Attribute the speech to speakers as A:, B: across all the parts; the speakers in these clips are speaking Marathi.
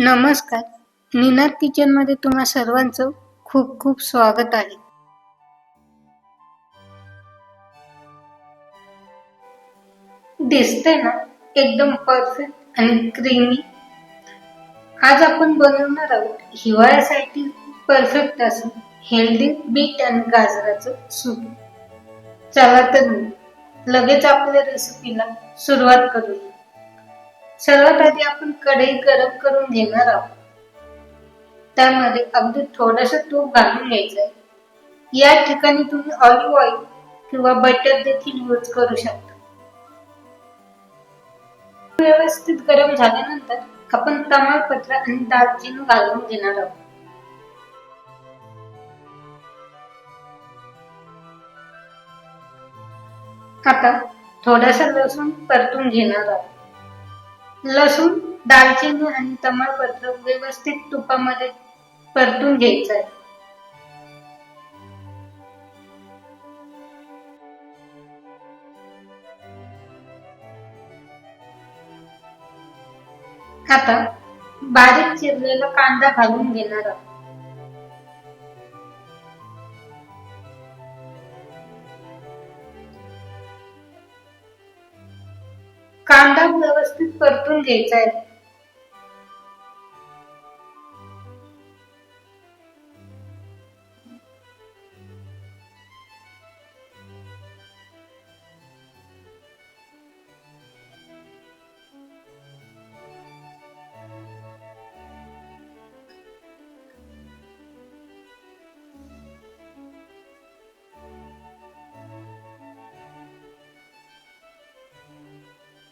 A: नमस्कार. निनाद किचनमध्ये तुम्हा सर्वांचं खूप खूप स्वागत आहे. दिसते ना एकदम परफेक्ट आणि क्रीमी आज आपण बनवणार आहोत हिवाळ्यासाठी परफेक्ट असं हेल्दी बीट आणि गाजराचं सूप चला तर लगेच आपल्या रेसिपीला सुरुवात करूया. सर्वात आधी आपण कढई गरम करून घेणार आहोत. त्यामध्ये अगदी थोडस तूप घालून घ्यायचंय. या ठिकाणी तुम्ही ऑलिव्ह ऑइल किंवा बटर देखील यूज करू शकता. व्यवस्थित गरम झाल्यानंतर आपण तमालपत्र आणि दालचिनी घालून घेणार आहोत. आता थोडासा लसूण परतून घेणार आहोत. लसूण दालचिनी आणि तमालपत्र व्यवस्थित तुपामध्ये परतून घ्यायचं आहे. आता बारीक चिरलेला कांदा घालून घेणार आहोत. कांदा व्यवस्थित परतून घ्यायचा आहे.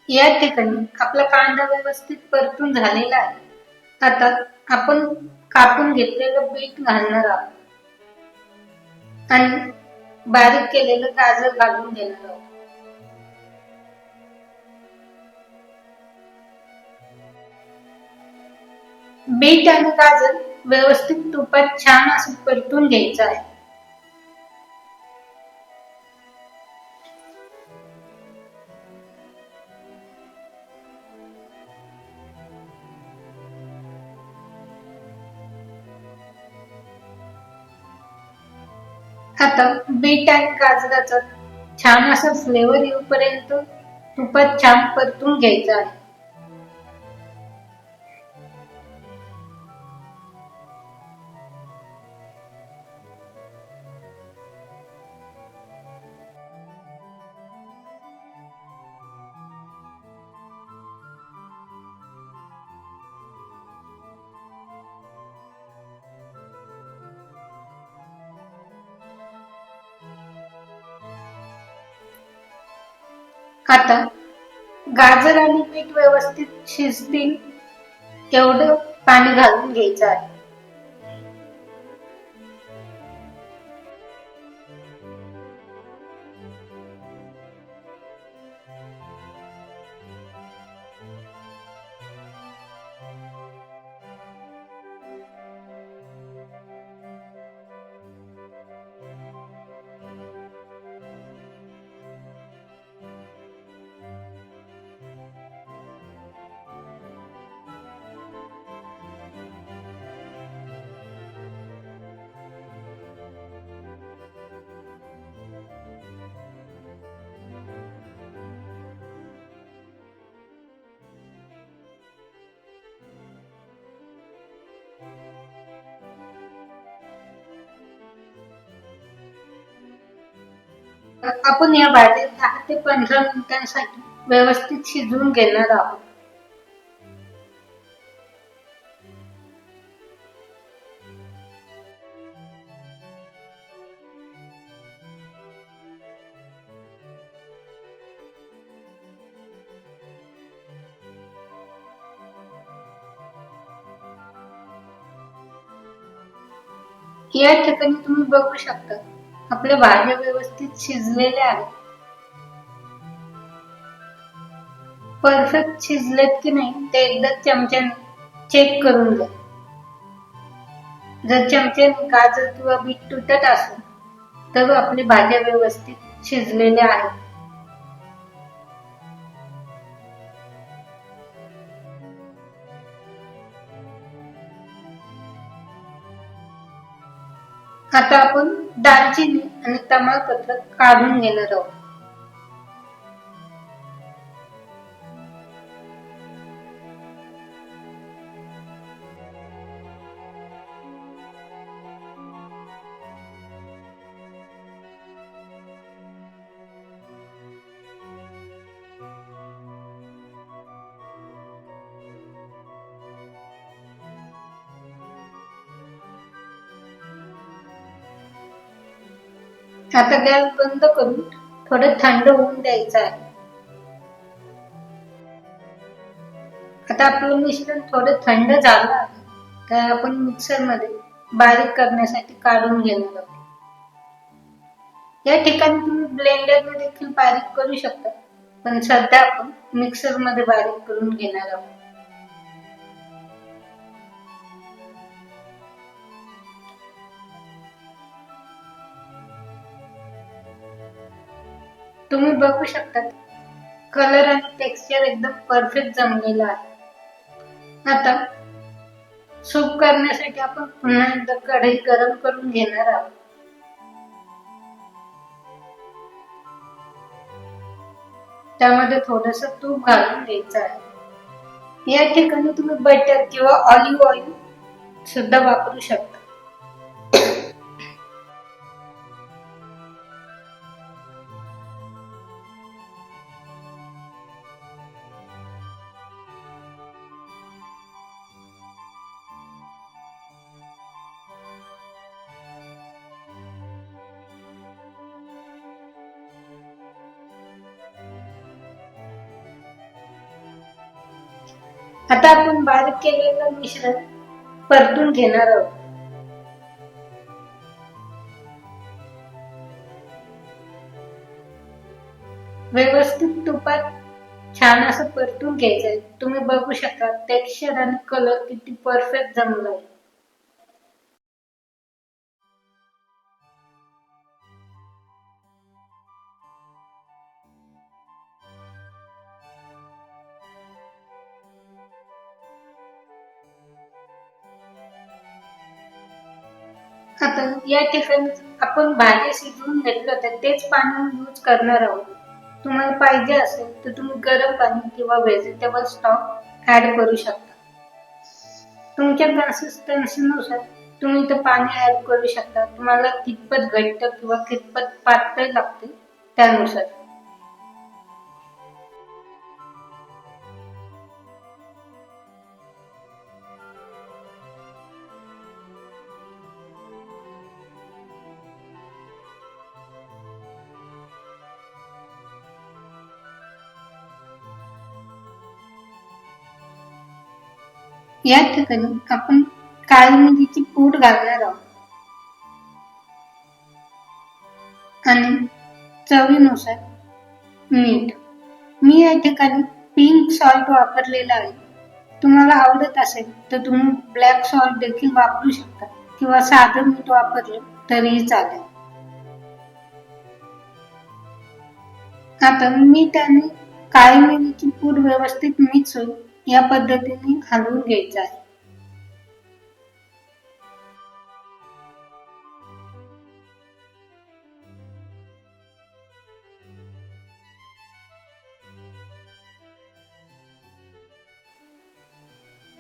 A: या ठिकाणी आपला कांदा व्यवस्थित परतून झालेला आहे. आता आपण कापून घेतलेलं बीट घालणार आहोत. आणि बारीक केलेलं गाजर घालून देणार आहोत. बीट आणि गाजर व्यवस्थित तुपात छान असं परतून घ्यायचं आहे. आता बीट आणि गाजराचा छान असा फ्लेवर येऊपर्यंत तुपात छान परतून घ्यायचं आहे. आता गाजर आणि पीठ व्यवस्थित शिजतील तेवढं पाणी घालून घ्यायचं आहे. आपण या भाज्या दहा ते पंधरा मिनिटांसाठी व्यवस्थित शिजवून घेणार आहोत. या ठिकाणी तुम्ही बघू शकता आपले बाह्य व्यवस्थित शिजलेले आहे परफेक्ट शिजलेत की नाही ते एकदा चमच्याने चेक करून घ्या. जर चमच्याने गाजर किंवा बीट तुटत असेल तर आपली भाज्या व्यवस्थित शिजलेले आहेत. आता आपण दालचिनी आणि तमालपत्र काढून घेणार आहोत आता गॅस बंद करून थोडं थंड होऊन द्यायचं आहे. आता आपलं मिश्रण थोडं थंड झालं आहे. तर आपण मिक्सरमध्ये बारीक करण्यासाठी काढून घेणार आहोत. या ठिकाणी तुम्ही ब्लेंडरमध्ये देखील बारीक करू शकता. पण सध्या आपण मिक्सरमध्ये बारीक करून घेणार आहोत. तुम्ही बघू शकता. कलर आणि टेक्स्चर एकदम परफेक्ट जमलेलं आहे. आता सूप करण्यासाठी आपण पुन्हा एकदा कढई गरम करून घेणार आहोत. त्यामध्ये थोडस तूप घालून द्यायचं आहे. या ठिकाणी तुम्ही बटर किंवा ऑलिव्ह ऑइल सुद्धा वापरू शकता. आता आपण बारीक केलेलं मिश्रण परतून घेणार आहोत. व्यवस्थित तुपात छान असं परतून घ्यायचंय. तुम्ही बघू शकता टेक्स्चर आणि कलर किती परफेक्ट जमलाय. आता या ठिकाणी आपण भाजी शिजवून घेतलं तर तेच पाणी यूज करणार आहोत. तुम्हाला पाहिजे असेल तर तुम्ही गरम पाणी किंवा व्हेजिटेबल स्टॉक ऍड करू शकता. तुमच्या कन्सिस्टन्सीनुसार तुम्ही ते पाणी ऍड करू शकता. तुम्हाला कितपत घट्ट किंवा कितपत पातळ लागते त्यानुसार. या ठिकाणी आपण काळी पूड घालणार आहोत. आणि चवीनुसार मीठ. मी या ठिकाणी पिंक सॉल्ट वापरलेला आहे. तुम्हाला आवडत असेल तर तुम्ही ब्लॅक सॉल्ट देखील वापरू शकता किंवा साधं मीठ वापरलं तरीही चालेल. आता मीठ आणि काळी मिरीची पूड व्यवस्थित मिक्स होईल. या पद्धतीने हलवून घ्यायचं आहे.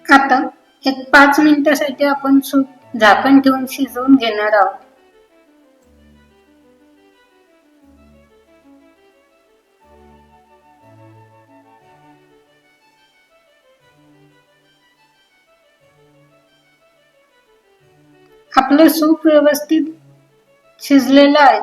A: आता एक पाच मिनिटासाठी आपण सूप झाकण ठेवून शिजवून घेणार आहोत. आपलं सूप व्यवस्थित शिजलेलं आहे.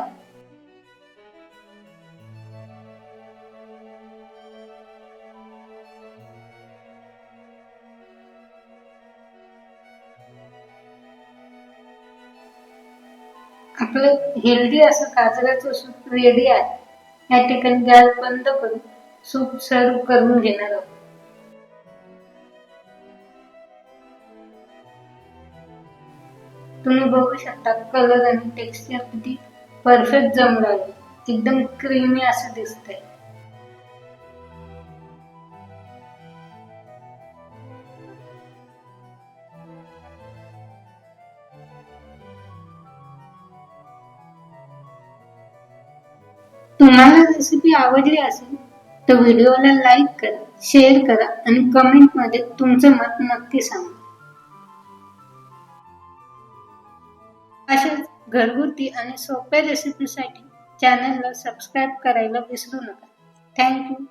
A: आपलं हेल्दी असं गाजराचं सूप रेडी आहे. या ठिकाणी गॅस बंद करून सूप सर्व करून घेणार आहोत. तुम्ही बघू शकता कलर आणि टेक्स्चर किती परफेक्ट जमणार एकदम क्रीमी असं दिसतंय. तुम्हाला रेसिपी आवडली असेल तर व्हिडिओला लाईक करा शेअर करा आणि कमेंटमध्ये तुमचं मत नक्की सांगा. घरगुती आणि सोप्या रेसिपीसाठी चॅनलला सबस्क्राईब करायला विसरू नका. थँक्यू